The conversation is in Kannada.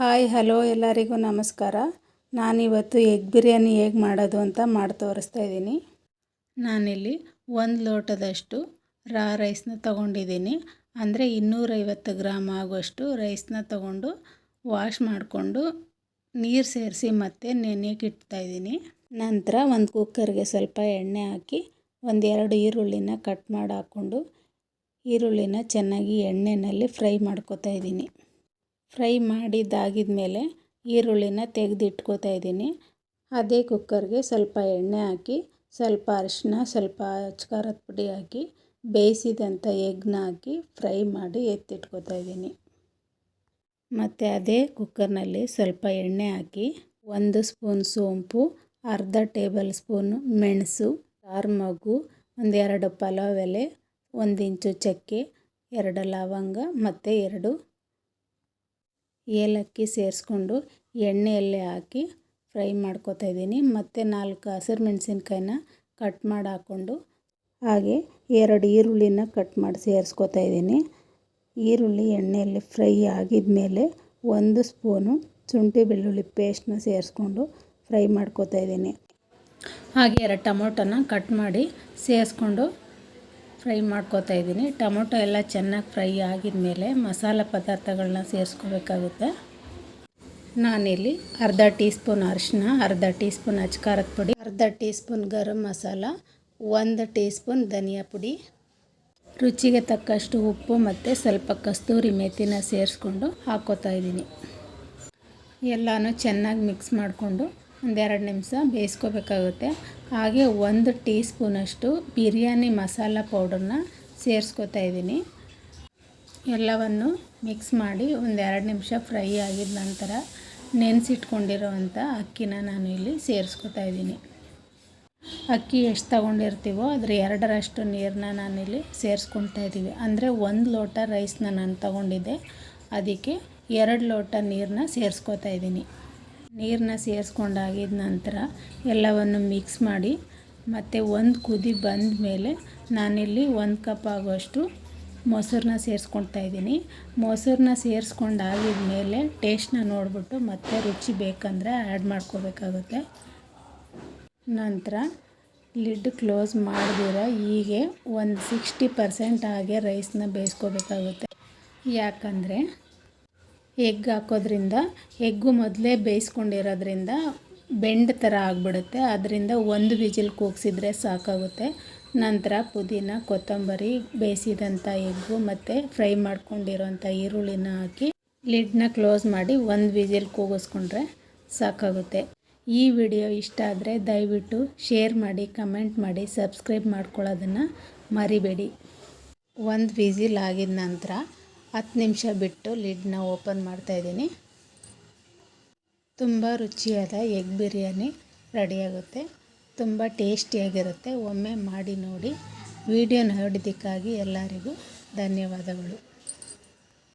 ಹಾಯ್, ಹಲೋ ಎಲ್ಲರಿಗೂ ನಮಸ್ಕಾರ. ನಾನಿವತ್ತು ಎಗ್ ಬಿರಿಯಾನಿ ಹೇಗೆ ಮಾಡೋದು ಅಂತ ಮಾಡಿ ತೋರಿಸ್ತಾ ಇದ್ದೀನಿ. ನಾನಿಲ್ಲಿ ಒಂದು ಲೋಟದಷ್ಟು ರಾ ರೈಸ್ನ ತಗೊಂಡಿದ್ದೀನಿ. ಅಂದರೆ ಇನ್ನೂರೈವತ್ತು ಗ್ರಾಮ್ ಆಗುವಷ್ಟು ರೈಸ್ನ ತಗೊಂಡು ವಾಶ್ ಮಾಡಿಕೊಂಡು ನೀರು ಸೇರಿಸಿ ಮತ್ತೆ ನೆನೆಯಕ್ಕೆ ಇಡ್ತಾಯಿದ್ದೀನಿ ನಂತರ ಒಂದು ಕುಕ್ಕರ್ಗೆ ಸ್ವಲ್ಪ ಎಣ್ಣೆ ಹಾಕಿ ಒಂದೆರಡು ಈರುಳ್ಳಿನ ಕಟ್ ಮಾಡಿ ಹಾಕ್ಕೊಂಡು ಈರುಳ್ಳಿನ ಚೆನ್ನಾಗಿ ಎಣ್ಣೆಯಲ್ಲಿ ಫ್ರೈ ಮಾಡ್ಕೊತಾ ಇದ್ದೀನಿ. ಫ್ರೈ ಮಾಡಿದ್ದಾಗಿದ ಮೇಲೆ ಈರುಳ್ಳಿನ ತೆಗೆದಿಟ್ಕೋತಾ ಇದ್ದೀನಿ. ಅದೇ ಕುಕ್ಕರ್ಗೆ ಸ್ವಲ್ಪ ಎಣ್ಣೆ ಹಾಕಿ, ಸ್ವಲ್ಪ ಅರಿಶಿನ ಸ್ವಲ್ಪ ಖಾರದ ಪುಡಿ ಹಾಕಿ, ಬೇಯಿಸಿದಂಥ ಎಗ್ನ ಹಾಕಿ ಫ್ರೈ ಮಾಡಿ ಎತ್ತಿಟ್ಕೋತಾ ಇದ್ದೀನಿ. ಮತ್ತು ಅದೇ ಕುಕ್ಕರ್ನಲ್ಲಿ ಸ್ವಲ್ಪ ಎಣ್ಣೆ ಹಾಕಿ, ಒಂದು ಸ್ಪೂನ್ ಸೋಂಪು, ಅರ್ಧ ಟೇಬಲ್ ಸ್ಪೂನು ಮೆಣಸು ಆರು ಮಗು, ಒಂದೆರಡು ಪಲಾವ್ ಎಲೆ ಒಂದು ಇಂಚು ಚಕ್ಕೆ, ಎರಡು ಲವಂಗ, ಮತ್ತು ಎರಡು ಏಲಕ್ಕಿ ಸೇರಿಸ್ಕೊಂಡು ಎಣ್ಣೆಯಲ್ಲೇ ಹಾಕಿ ಫ್ರೈ ಮಾಡ್ಕೊತಾ ಇದ್ದೀನಿ. ಮತ್ತು ನಾಲ್ಕು ಹಸಿರು ಮೆಣಸಿನ್ಕಾಯಿನ ಕಟ್ ಮಾಡಿ ಹಾಕ್ಕೊಂಡು ಹಾಗೆ ಎರಡು ಈರುಳ್ಳಿನ ಕಟ್ ಮಾಡಿ ಸೇರಿಸ್ಕೋತಾ ಇದ್ದೀನಿ. ಈರುಳ್ಳಿ ಎಣ್ಣೆಯಲ್ಲಿ ಫ್ರೈ ಆಗಿದ ಮೇಲೆ ಒಂದು ಸ್ಪೂನು ಶುಂಠಿ ಬೆಳ್ಳುಳ್ಳಿ ಪೇಸ್ಟ್ನ ಸೇರಿಸ್ಕೊಂಡು ಫ್ರೈ ಮಾಡ್ಕೊತಾ ಇದ್ದೀನಿ. ಹಾಗೆ ಎರಡು ಟೊಮೊಟೊನ ಕಟ್ ಮಾಡಿ ಸೇರಿಸ್ಕೊಂಡು ಫ್ರೈ ಮಾಡ್ಕೋತಾ ಇದ್ದೀನಿ. ಟೊಮೊಟೊ ಎಲ್ಲ ಚೆನ್ನಾಗಿ ಫ್ರೈ ಆಗಿದ ಮೇಲೆ ಮಸಾಲ ಪದಾರ್ಥಗಳನ್ನ ಸೇರಿಸ್ಕೋಬೇಕಾಗುತ್ತೆ. ನಾನಿಲ್ಲಿ ಅರ್ಧ ಟೀ ಸ್ಪೂನ್ ಅರಿಶಿನ ಅರ್ಧ ಟೀ ಸ್ಪೂನ್ ಅಚ್ಕಾರದ ಪುಡಿ, ಅರ್ಧ ಟೀ ಸ್ಪೂನ್ ಗರಂ ಮಸಾಲ, ಒಂದು ಟೀ ಸ್ಪೂನ್ ಧನಿಯಾ ಪುಡಿ. ರುಚಿಗೆ ತಕ್ಕಷ್ಟು ಉಪ್ಪು ಮತ್ತು ಸ್ವಲ್ಪ ಕಸ್ತೂರಿ ಮೆಥಿನ ಸೇರಿಸ್ಕೊಂಡು ಹಾಕೋತಾ ಇದ್ದೀನಿ. ಎಲ್ಲನೂ ಚೆನ್ನಾಗಿ ಮಿಕ್ಸ್ ಮಾಡಿಕೊಂಡು ಒಂದೆರಡು ನಿಮಿಷ ಬೇಯಿಸ್ಕೋಬೇಕಾಗುತ್ತೆ. ಹಾಗೆ ಒಂದು ಟೀ ಸ್ಪೂನಷ್ಟು ಬಿರಿಯಾನಿ ಮಸಾಲ ಪೌಡರ್ನ ಸೇರಿಸ್ಕೋತಾ ಇದ್ದೀನಿ. ಎಲ್ಲವನ್ನು ಮಿಕ್ಸ್ ಮಾಡಿ ಒಂದೆರಡು ನಿಮಿಷ ಫ್ರೈ ಆಗಿದ ನಂತರ ನೆನೆಸಿಟ್ಕೊಂಡಿರೋವಂಥ ಅಕ್ಕಿನ ನಾನು ಇಲ್ಲಿ ಸೇರಿಸ್ಕೊತಾ ಇದ್ದೀನಿ. ಅಕ್ಕಿ ಎಷ್ಟು ತಗೊಂಡಿರ್ತೀವೋ ಅದ್ರ ಎರಡರಷ್ಟು ನೀರನ್ನ ನಾನಿಲ್ಲಿ ಸೇರಿಸ್ಕೊತಾ ಇದ್ದೀವಿ. ಅಂದರೆ ಒಂದು ಲೋಟ ರೈಸ್ನ ನಾನು ತಗೊಂಡಿದ್ದೆ. ಅದಕ್ಕೆ ಎರಡು ಲೋಟ ನೀರನ್ನ ಸೇರಿಸ್ಕೊತಾ ಇದ್ದೀನಿ. ನೀರನ್ನ ಸೇರಿಸ್ಕೊಂಡಾಗಿದ ನಂತರ ಎಲ್ಲವನ್ನು ಮಿಕ್ಸ್ ಮಾಡಿ, ಮತ್ತು ಒಂದು ಕುದಿ ಬಂದ ಮೇಲೆ ನಾನಿಲ್ಲಿ ಒಂದು ಕಪ್ ಆಗುವಷ್ಟು ಮೊಸರನ್ನ ಸೇರಿಸ್ಕೊಳ್ತಾ ಇದ್ದೀನಿ. ಮೊಸರನ್ನ ಸೇರಿಸ್ಕೊಂಡಾಗಿದ ಮೇಲೆ ಟೇಸ್ಟ್ನ ನೋಡಿಬಿಟ್ಟು ಮತ್ತೆ ರುಚಿ ಬೇಕಂದರೆ ಆ್ಯಡ್ ಮಾಡ್ಕೋಬೇಕಾಗುತ್ತೆ. ನಂತರ ಲಿಡ್ ಕ್ಲೋಸ್ ಮಾಡಿದಿರ ಹೀಗೆ ಒಂದು ಸಿಕ್ಸ್ಟಿ ಪರ್ಸೆಂಟ್ ಹಾಗೆ ರೈಸ್ನ ಬೇಯಿಸ್ಕೋಬೇಕಾಗುತ್ತೆ. ಯಾಕಂದರೆ ಎಗ್ ಹಾಕೋದ್ರಿಂದ, ಎಗ್ಗು ಮೊದಲೇ ಬೇಯಿಸ್ಕೊಂಡಿರೋದ್ರಿಂದ ಬೆಂಡ್ ಥರ ಆಗಿಬಿಡುತ್ತೆ. ಅದರಿಂದ ಒಂದು ವಿಜಿಲ್ ಕೂಗಿಸಿದ್ರೆ ಸಾಕಾಗುತ್ತೆ. ನಂತರ ಪುದೀನ, ಕೊತ್ತಂಬರಿ, ಬೇಯಿಸಿದಂಥ ಎಗ್ಗು ಮತ್ತು ಫ್ರೈ ಮಾಡ್ಕೊಂಡಿರೋಂಥ ಈರುಳ್ಳಿನ ಹಾಕಿ ಲಿಡ್ನ ಕ್ಲೋಸ್ ಮಾಡಿ ಒಂದು ವಿಜಿಲ್ ಕೂಗಿಸ್ಕೊಂಡ್ರೆ ಸಾಕಾಗುತ್ತೆ. ಈ ವಿಡಿಯೋ ಇಷ್ಟ ಆದರೆ ದಯವಿಟ್ಟು ಶೇರ್ ಮಾಡಿ, ಕಮೆಂಟ್ ಮಾಡಿ, ಸಬ್ಸ್ಕ್ರೈಬ್ ಮಾಡ್ಕೊಳ್ಳೋದನ್ನು ಮರಿಬೇಡಿ. ಒಂದು ವಿಸಿಲ್ ಆಗಿದ ನಂತರ ಹತ್ತು ನಿಮಿಷ ಬಿಟ್ಟು ಲಿಡ್ನ ಓಪನ್ ಮಾಡ್ತಾಯಿದ್ದೀನಿ ತುಂಬ ರುಚಿಯಾದ ಎಗ್ ಬಿರಿಯಾನಿ ರೆಡಿಯಾಗುತ್ತೆ. ತುಂಬ ಟೇಸ್ಟಿಯಾಗಿರುತ್ತೆ. ಒಮ್ಮೆ ಮಾಡಿ ನೋಡಿ. ವಿಡಿಯೋ ನೋಡಿದ್ದಕ್ಕಾಗಿ ಎಲ್ಲರಿಗೂ ಧನ್ಯವಾದಗಳು.